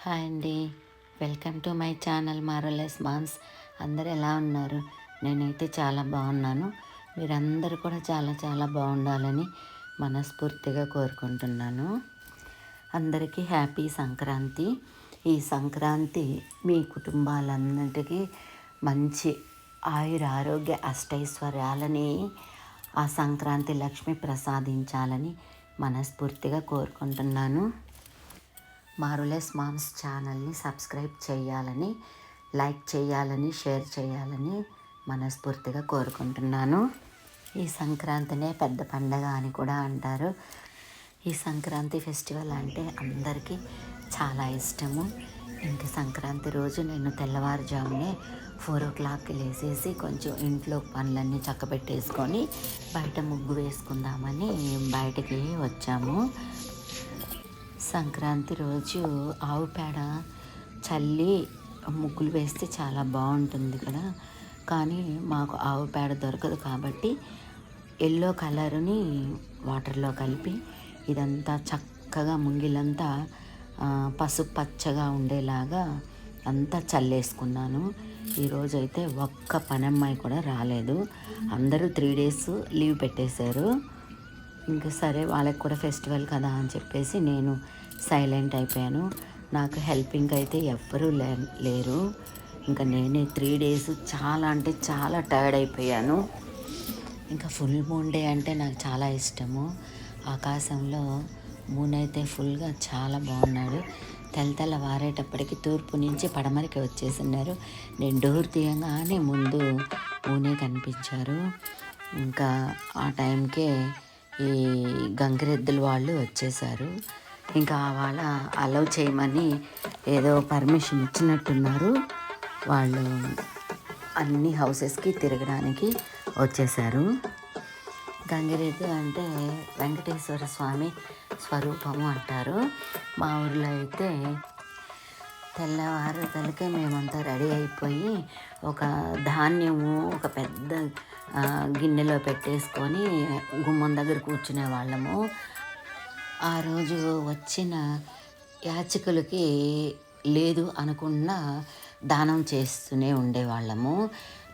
Hi అండి. Welcome to my channel marvellous moms. అందరు ఎలా ఉన్నారు? నేనైతే చాలా బాగున్నాను. మీరందరూ కూడా చాలా చాలా బాగుండాలని మనస్ఫూర్తిగా కోరుకుంటున్నాను. అందరికీ హ్యాపీ సంక్రాంతి. ఈ సంక్రాంతి మీ కుటుంబాలన్నిటికీ మంచి ఆయుర ఆరోగ్య అష్టైశ్వర్యాలని ఆ సంక్రాంతి లక్ష్మి ప్రసాదించాలని మనస్ఫూర్తిగా కోరుకుంటున్నాను. మారులెస్ మామ్స్ ఛానల్ని సబ్స్క్రైబ్ చేయాలని లైక్ చేయాలని షేర్ చేయాలని మనస్ఫూర్తిగా కోరుకుంటున్నాను. ఈ సంక్రాంతినే పెద్ద పండగ అని కూడా అంటారు. ఈ సంక్రాంతి ఫెస్టివల్ అంటే అందరికీ చాలా ఇష్టము. ఇంక సంక్రాంతి రోజు నేను తెల్లవారుజామునే ఫోర్ ఓ క్లాక్కి లేసేసి కొంచెం ఇంట్లో పనులన్నీ చక్కబెట్టేసుకొని బయట ముగ్గు వేసుకుందామని బయటికి వచ్చాము. సంక్రాంతి రోజు ఆవు పేడ చల్లి ముగ్గులు వేస్తే చాలా బాగుంటుంది కదా. కానీ మాకు ఆవు పేడ దొరకదు కాబట్టి ఎల్లో కలర్ని వాటర్లో కలిపి ఇదంతా చక్కగా ముంగిలంతా పసుపు పచ్చగా ఉండేలాగా అంతా చల్లేసుకున్నాను. ఈరోజైతే ఒక్క పనమ్మాయి కూడా రాలేదు. అందరూ త్రీ డేస్ లీవ్ పెట్టేశారు. ఇంకా సరే వాళ్ళకి కూడా ఫెస్టివల్ కదా అని చెప్పేసి నేను సైలెంట్ అయిపోయాను. నాకు హెల్పింగ్ అయితే ఎవ్వరూ లే లేరు. ఇంకా నేనే త్రీ డేస్ చాలా అంటే చాలా టైర్డ్ అయిపోయాను. ఇంకా ఫుల్ మూన్ డే అంటే నాకు చాలా ఇష్టము. ఆకాశంలో మూన్ అయితే ఫుల్గా చాలా బాగున్నాడు. తెల్ల తెల్ల వారేటప్పటికి తూర్పు నుంచి పడమరికి వచ్చేసినారు నేను డోర్ తీయగానే ముందు మూనే కనిపించారు. ఇంకా ఆ టైంకే ఈ గంగిరెద్దుల వాళ్ళు వచ్చేసారు. ఇంకా వాళ్ళ అలౌ చేయమని ఏదో పర్మిషన్ ఇచ్చినట్టున్నారు. వాళ్ళు అన్ని హౌసెస్కి తిరగడానికి వచ్చేసారు. గంగిరెద్దు అంటే వెంకటేశ్వర స్వామి స్వరూపము అంటారు. మా ఊర్లో అయితే తెల్లవారు తలకే మేమంతా రెడీ అయిపోయి ఒక ధాన్యము ఒక పెద్ద గిన్నెలో పెట్టేసుకొని గుమ్మం దగ్గర కూర్చునే వాళ్ళము. ఆ రోజు వచ్చిన యాచకులకి లేదు అనకుండా దానం చేస్తూనే ఉండేవాళ్ళము.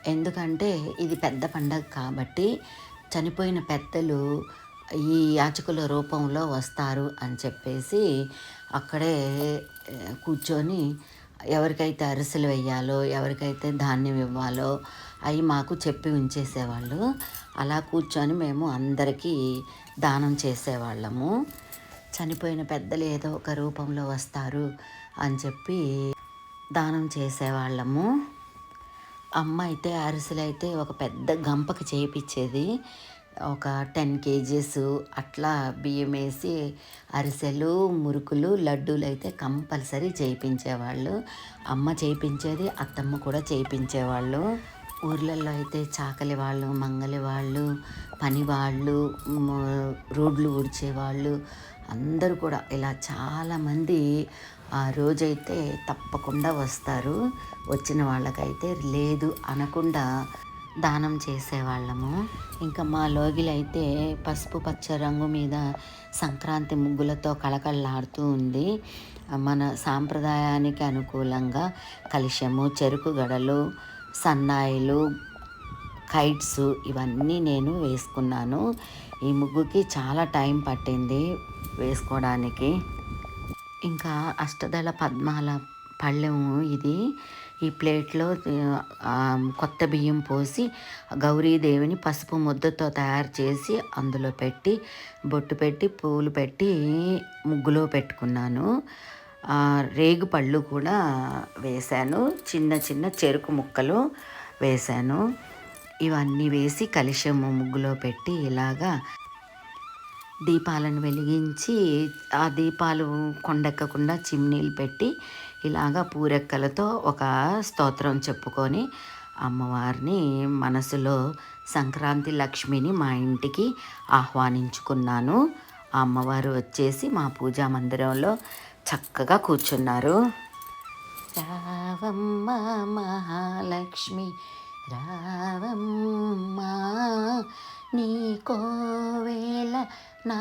ఎందుకంటే ఇది పెద్ద పండగ కాబట్టి చనిపోయిన పెద్దలు ఈ యాచకుల రూపంలో వస్తారు అని చెప్పేసి అక్కడే కూర్చొని ఎవరికైతే అరిసెలు వేయాలో ఎవరికైతే ధాన్యం ఇవ్వాలో అవి మాకు చెప్పి ఉంచేసేవాళ్ళు. అలా కూర్చొని మేము అందరికీ దానం చేసేవాళ్ళము. చనిపోయిన పెద్దలు ఏదో ఒక రూపంలో వస్తారు అని చెప్పి దానం చేసేవాళ్ళము. అమ్మ అయితే అరిసెలు అయితే ఒక పెద్ద గంపకి చేయించేది ఒక టెన్ కేజీస్ అట్లా బియ్యం వేసి అరిసెలు మురుకులు లడ్డూలు అయితే కంపల్సరీ చేయించేవాళ్ళు. అమ్మ చేయించేది అత్తమ్మ కూడా చేయించేవాళ్ళు. ఊర్లలో అయితే చాకలి వాళ్ళు మంగలి వాళ్ళు పని వాళ్ళు రోడ్లు ఊడ్చేవాళ్ళు. అందరూ కూడా ఇలా చాలామంది ఆ రోజైతే తప్పకుండా వస్తారు. వచ్చిన వాళ్ళకైతే లేదు అనకుండా దానం చేసేవాళ్ళము. ఇంకా మా లోగిలైతే పసుపు పచ్చ రంగు మీద సంక్రాంతి ముగ్గులతో కళకళలాడుతూ ఉంది. మన సాంప్రదాయానికి అనుకూలంగా కలిశము చెరుకు గడలు సన్నాయిలు కైట్స్ ఇవన్నీ నేను వేసుకున్నాను. ఈ ముగ్గుకి చాలా టైం పట్టింది వేసుకోవడానికి. ఇంకా అష్టదళ పద్మాల పళ్ళెము ఇది. ఈ ప్లేట్లో కొత్త బియ్యం పోసి గౌరీదేవిని పసుపు ముద్దతో తయారు చేసి అందులో పెట్టి బొట్టు పెట్టి పూలు పెట్టి ముగ్గులో పెట్టుకున్నాను. రేగు పళ్ళు కూడా వేశాను. చిన్న చిన్న చెరుకు ముక్కలు వేశాను. ఇవన్నీ వేసి కలిశం ముగ్గులో పెట్టి ఇలాగా దీపాలను వెలిగించి ఆ దీపాలు కొండెక్కకుండా చిమ్నీలు పెట్టి ఇలాగా పూరెక్కలతో ఒక స్తోత్రం చెప్పుకొని అమ్మవారిని మనసులో సంక్రాంతి లక్ష్మిని మా ఇంటికి ఆహ్వానించుకున్నాను. ఆ అమ్మవారు వచ్చేసి మా పూజా మందిరంలో చక్కగా కూర్చున్నారు. రావమ్మ మహాలక్ష్మి రావమ్మ నీ కోవేల నా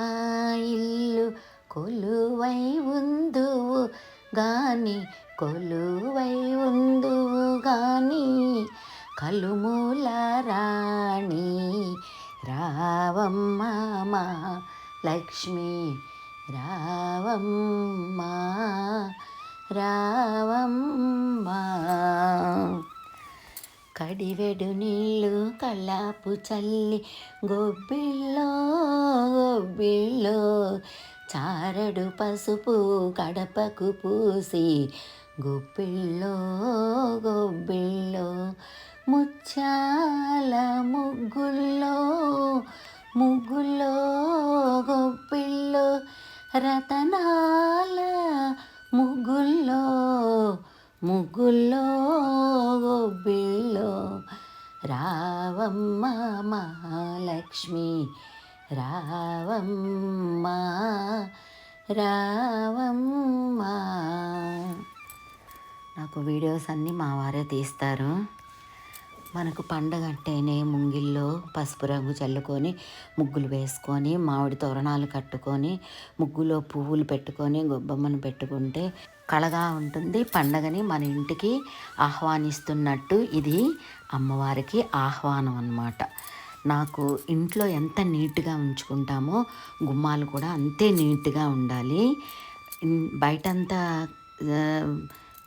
ఇల్లు కొలువై ఉందువు. గాని కొలువై ఉందువు గాని కలుమూల రాణి రావమ్మ మా లక్ష్మి రావమ్మ రావమ్మ. కడివెడు నీళ్ళు కళ్ళాపు చల్లి గొబ్బిల్లో గొబ్బిల్లో చారడు పసుపు కడపకు పూసి గుప్పిళ్ళో గొబ్బిళ్ళో ముచ్చాల ముగ్గుల్లో ముగ్గుల్లో గొప్పిళ్ళో రతనాల ముగ్గుల్లో ముగ్గుల్లో గొబ్బిళ్ళో రావమ్మ మహాలక్ష్మి రావమ్మ రావమ్మ. నాకు వీడియోస్ అన్నీ మా వారే తీస్తారు. మనకు పండగ అంటేనే ముంగిల్లో పసుపు రంగు చల్లుకొని ముగ్గులు వేసుకొని మామిడి తోరణాలు కట్టుకొని ముగ్గులో పువ్వులు పెట్టుకొని గొబ్బమ్మను పెట్టుకుంటే కళగా ఉంటుంది. పండగని మన ఇంటికి ఆహ్వానిస్తున్నట్టు ఇది అమ్మవారికి ఆహ్వానం అన్నమాట. నాకు ఇంట్లో ఎంత నీట్గా ఉంచుకుంటామో గుమ్మాలు కూడా అంతే నీట్గా ఉండాలి. బయటంతా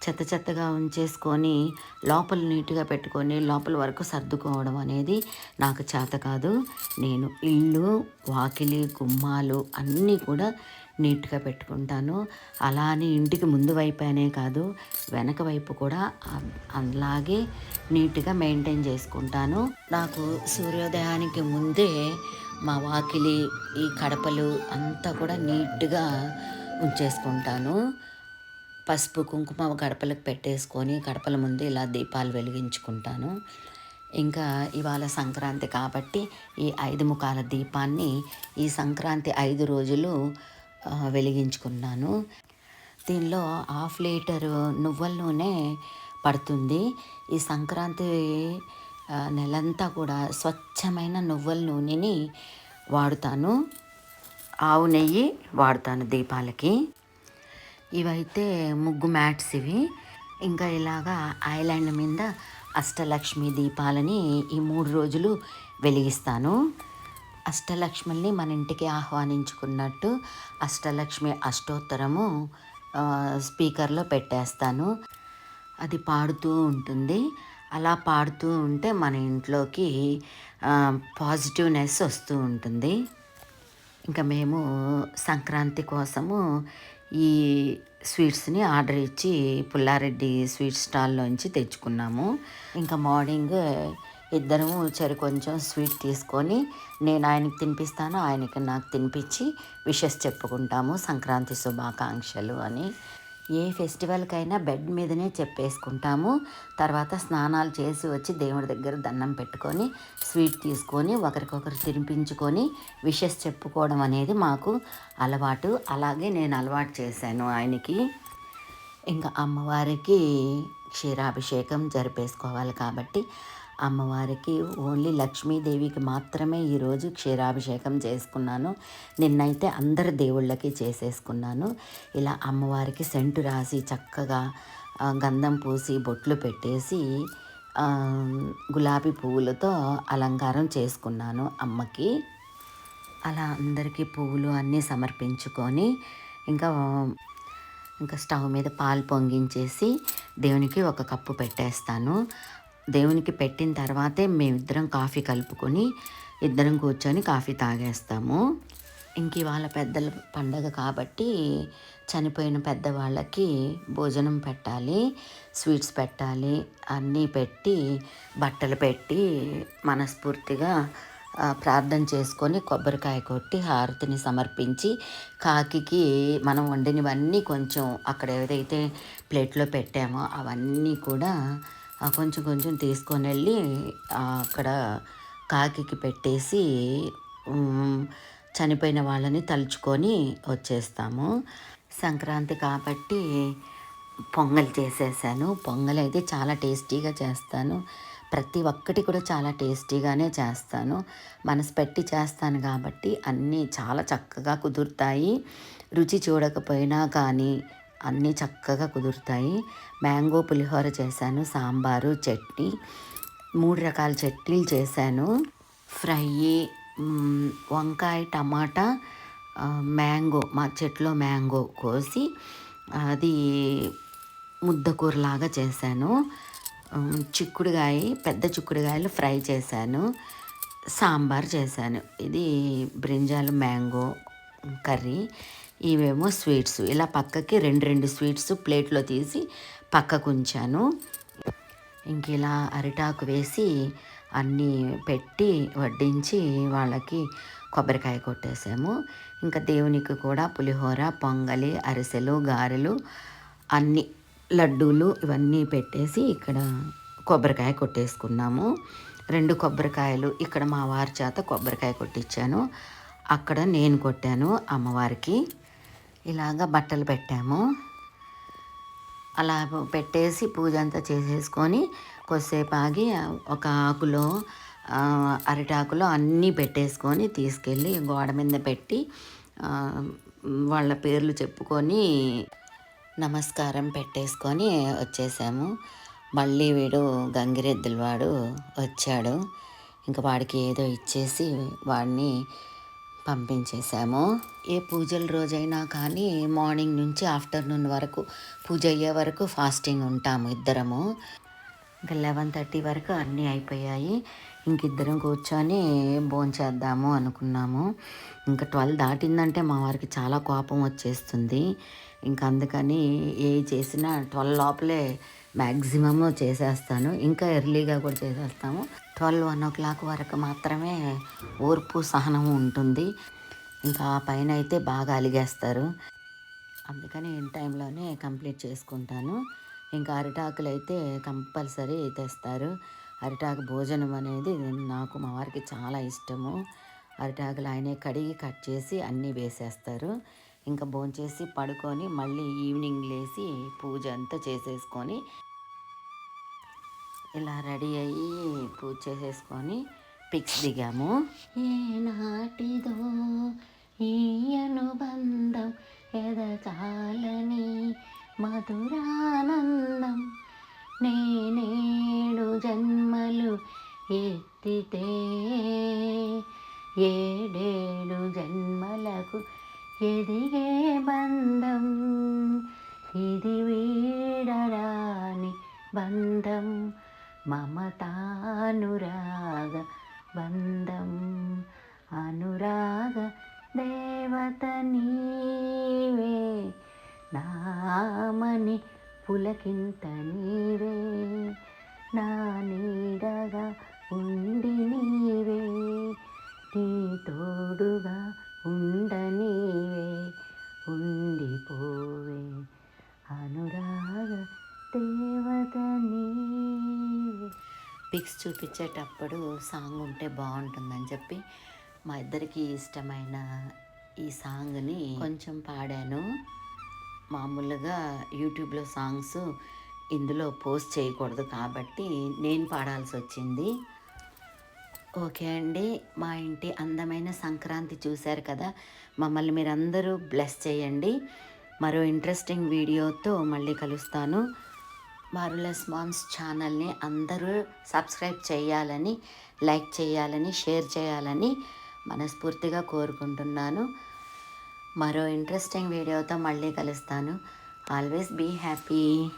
చెత్త చెత్తగా ఉంచేసుకొని లోపల నీట్గా పెట్టుకొని లోపల వరకు సర్దుకోవడం అనేది నాకు చేత కాదు. నేను ఇల్లు వాకిలి గుమ్మాలు అన్నీ కూడా నీట్గా పెట్టుకుంటాను. అలానే ఇంటికి ముందు వైపేనే కాదు వెనక వైపు కూడా అలాగే నీట్గా మెయింటైన్ చేసుకుంటాను. నాకు సూర్యోదయానికి ముందే మా వాకిలి ఈ కడపలు అంతా కూడా నీట్గా ఉంచేసుకుంటాను. పసుపు కుంకుమ గడపలకు పెట్టేసుకొని గడపల ముందు ఇలా దీపాలు వెలిగించుకుంటాను. ఇంకా ఇవాళ సంక్రాంతి కాబట్టి ఈ ఐదు ముఖాల దీపాన్ని ఈ సంక్రాంతి ఐదు రోజులు వెలిగించుకున్నాను. దీనిలో హాఫ్ లీటర్ నువ్వుల నూనె పడుతుంది. ఈ సంక్రాంతి నెలంతా కూడా స్వచ్ఛమైన నువ్వుల నూనెని వాడుతాను. ఆవు నెయ్యి వాడుతాను దీపాలకి. ఇవైతే ముగ్గు మ్యాట్స్ ఇవి. ఇంకా ఇలాగా ఐలాండ్ మీద అష్టలక్ష్మి దీపాలని ఈ మూడు రోజులు వెలిగిస్తాను. అష్టలక్ష్మిని మన ఇంటికి ఆహ్వానించుకున్నట్టు అష్టలక్ష్మి అష్టోత్తరము స్పీకర్లో పెట్టేస్తాను. అది పాడుతూ ఉంటుంది. అలా పాడుతూ ఉంటే మన ఇంట్లోకి పాజిటివ్నెస్ వస్తూ ఉంటుంది. ఇంకా మేము సంక్రాంతి కోసము ఈ స్వీట్స్ని ఆర్డర్ ఇచ్చి పుల్లారెడ్డి స్వీట్ స్టాల్లోంచి తెచ్చుకున్నాము. ఇంకా మార్నింగ్ ఇద్దరము చెరు కొంచెం స్వీట్ తీసుకొని నేను ఆయనకి తినిపిస్తాను ఆయనకి నాకు తినిపించి విషెస్ చెప్పుకుంటాము సంక్రాంతి శుభాకాంక్షలు అని. ఏ ఫెస్టివల్కైనా బెడ్ మీదనే చెప్పేసుకుంటాము. తర్వాత స్నానాలు చేసి వచ్చి దేవుడి దగ్గర దండం పెట్టుకొని స్వీట్ తీసుకొని ఒకరికొకరు తినిపించుకొని విషెస్ చెప్పుకోవడం అనేది మాకు అలవాటు. అలాగే నేను అలవాటు చేశాను ఆయనకి. ఇంకా అమ్మవారికి క్షీరాభిషేకం జరిపేసుకోవాలి కాబట్టి అమ్మవారికి ఓన్లీ లక్ష్మీదేవికి మాత్రమే ఈరోజు క్షీరాభిషేకం చేసుకున్నాను. నిన్నైతే అందరు దేవుళ్ళకి చేసేసుకున్నాను. ఇలా అమ్మవారికి సెంటు రాసి చక్కగా గంధం పూసి బొట్లు పెట్టేసి గులాబీ పువ్వులతో అలంకారం చేసుకున్నాను అమ్మకి. అలా అందరికీ పువ్వులు అన్నీ సమర్పించుకొని ఇంకా ఇంకా స్టవ్ మీద పాలు పొంగించేసి దేవునికి ఒక కప్పు పెట్టేస్తాను. దేవునికి పెట్టిన తర్వాతే మేమిద్దరం కాఫీ కలుపుకొని ఇద్దరం కూర్చొని కాఫీ తాగేస్తాము. ఇంక ఇవాళ పెద్దల పండగ కాబట్టి చనిపోయిన పెద్దవాళ్ళకి భోజనం పెట్టాలి స్వీట్స్ పెట్టాలి అన్నీ పెట్టి బట్టలు పెట్టి మనస్ఫూర్తిగా ప్రార్థన చేసుకొని కొబ్బరికాయ కొట్టి హారతిని సమర్పించి కాకికి మనం వండినవన్నీ కొంచెం అక్కడ ఏదైతే ప్లేట్లో పెట్టామో అవన్నీ కూడా కొంచెం కొంచెం తీసుకొని వెళ్ళి అక్కడ కాకికి పెట్టేసి చనిపోయిన వాళ్ళని తలుచుకొని వచ్చేస్తాము. సంక్రాంతి కాబట్టి పొంగల్ చేసేసాను. పొంగల్ అయితే చాలా టేస్టీగా చేస్తాను. ప్రతి ఒక్కటి కూడా చాలా టేస్టీగానే చేస్తాను. మనసు పెట్టి చేస్తాను కాబట్టి అన్నీ చాలా చక్కగా కుదురుతాయి. రుచి చూడకపోయినా కానీ అన్నీ చక్కగా కుదురుతాయి. మ్యాంగో పులిహోర చేశాను సాంబారు చట్నీ మూడు రకాల చట్నీలు చేశాను. ఫ్రై వంకాయ టమాటా మ్యాంగో మా చెట్లో మ్యాంగో కోసి అది ముద్దకూరలాగా చేశాను. చిక్కుడుగాయ పెద్ద చిక్కుడుగాయలు ఫ్రై చేశాను. సాంబార్ చేశాను. ఇది బ్రింజాల్ మ్యాంగో కర్రీ. ఇవేమో స్వీట్స్. ఇలా పక్కకి రెండు రెండు స్వీట్స్ ప్లేట్లో తీసి పక్కకు ఉంచాను ఇంక ఇలా అరిటాకు వేసి అన్నీ పెట్టి వడ్డించి వాళ్ళకి కొబ్బరికాయ కొట్టేసాము. ఇంకా దేవునికి కూడా పులిహోర పొంగలి అరిసెలు గారెలు అన్ని లడ్డూలు ఇవన్నీ పెట్టేసి ఇక్కడ కొబ్బరికాయ కొట్టేసుకున్నాము. రెండు కొబ్బరికాయలు ఇక్కడ మా వారి చేత కొబ్బరికాయ కొట్టించాను అక్కడ నేను కొట్టాను అమ్మవారికి. ఇలాగ బట్టలు పెట్టాము. అలా పెట్టేసి పూజ అంతా చేసేసుకొని కొద్దిసేపు ఆగి ఒక ఆకులో అరిటాకులో అన్నీ పెట్టేసుకొని తీసుకెళ్ళి గోడ మీద పెట్టి వాళ్ళ పేర్లు చెప్పుకొని నమస్కారం పెట్టేసుకొని వచ్చేసాము. మళ్ళీ వీడు గంగిరెద్దుల వాడు వచ్చాడు. ఇంకా వాడికి ఏదో ఇచ్చేసి వాడిని పంపించేశాము. ఏ పూజల రోజైనా కానీ మార్నింగ్ నుంచి ఆఫ్టర్నూన్ వరకు పూజ అయ్యే వరకు ఫాస్టింగ్ ఉంటాము ఇద్దరము. ఇంకా లెవెన్ థర్టీ వరకు అన్నీ అయిపోయాయి. ఇంక ఇద్దరం కూర్చొని భోంచేద్దాము అనుకున్నాము. ఇంకా ట్వెల్వ్ దాటిందంటే మా వారికి చాలా కోపం వచ్చేస్తుంది. ఇంకా అందుకని ఏ చేసినా ట్వెల్వ్ లోపలే మ్యాక్సిమమ్ చేసేస్తాను. ఇంకా ఎర్లీగా కూడా చేసేస్తాము. ట్వెల్వ్ వన్ ఓ క్లాక్ వరకు మాత్రమే ఓర్పు సహనం ఉంటుంది. ఇంకా ఆ పైన అయితే బాగా అలిగేస్తారు. అందుకని ఇన్ టైంలోనే కంప్లీట్ చేసుకుంటాను. ఇంకా అరిటాకులు అయితే కంపల్సరీ తెస్తారు. అరిటాకు భోజనం అనేది నాకు మా వారికి చాలా ఇష్టము. అరిటాకులు ఆయనే కడిగి కట్ చేసి అన్నీ వేసేస్తారు. ఇంకా భోంచేసి పడుకొని మళ్ళీ ఈవినింగ్ లేచి పూజ అంతా చేసేసుకొని ఇలా రెడీ అయ్యి పూజ చేసేసుకొని పిక్స్ దిగాము. ఏనాటిదో ఈ అనుబంధం ఎదగాలని మధురానందం నేనేడు జన్మలు ఎత్తితే ఏడేడు జన్మలకు ఎదిగే బంధం ఇది వీడరాని బంధం మమతానురాగ బంధం. అనురాగ దేవత నీవే నామని పులకింత నీవే నా నీడగా ఉండి నీవే నీ తోడుగా ఉండని పిక్స్ చూపించేటప్పుడు సాంగ్ ఉంటే బాగుంటుందని చెప్పి మా ఇద్దరికి ఇష్టమైన ఈ సాంగ్ని కొంచెం పాడాను. మామూలుగా యూట్యూబ్లో సాంగ్స్ ఇందులో పోస్ట్ చేయకూడదు కాబట్టి నేను పాడాల్సి వచ్చింది. ఓకే అండి మా ఇంటి అందమైన సంక్రాంతి చూశారు కదా మమ్మల్ని మీరందరూ బ్లెస్ చేయండి. మరో ఇంట్రెస్టింగ్ వీడియోతో మళ్ళీ కలుస్తాను. మారులెస్ మామ్స్ ఛానల్ని అందరూ సబ్స్క్రైబ్ చేయాలని లైక్ చేయాలని షేర్ చేయాలని మనస్ఫూర్తిగా కోరుకుంటున్నాను. మరో ఇంట్రెస్టింగ్ వీడియోతో మళ్ళీ కలుస్తాను. Always be happy